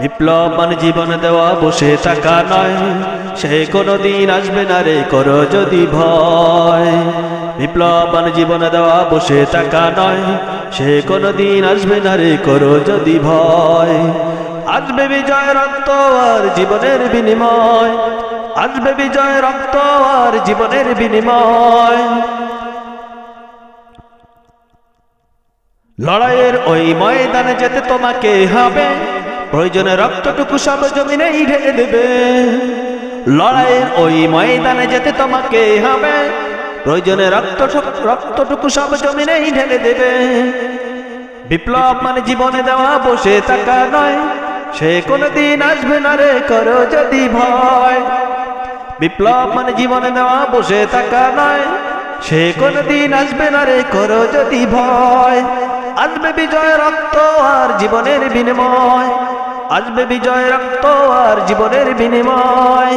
বিপ্লব মানে জীবন দেওয়া বসে থাকা নয়। সে কোনো দিন আসবে না রে, করো যদি ভয়। বিপ্লব মানে জীবন দেওয়া বসে থাকা নয়। সে কোনো দিন আসবে না রে, করো যদি ভয়। আসবে বিজয় রক্ত আর জীবনের বিনিময়। আসবে বিজয় রক্ত আর জীবনের বিনিময়। লড়াইয়ের ওই ময়দানে যেতে তোমাকে হবে। প্রয়োজনে রক্তটুকু সব জমিনেই ঢেলে দেবে। লড়াইয়ের ওই ময়দানে যেতে তোমাকে হবে। প্রয়োজনে রক্ত রক্তটুকু সব জমিনেই ঢেলে দেবে। বিপ্লব মানে জীবনে দেওয়া বসে থাকা নয়। সে কোনদিন আসবে না রে, করো যদি ভয়। বিপ্লব মানে জীবনে দেওয়া বসে থাকা নয়। সে কোনদিন আসবে না রে, করো যদি ভয়। আসবে বিজয় রক্ত আর জীবনের বিনিময়। আসবে বিজয় রক্ত আর জীবনের বিনিময়।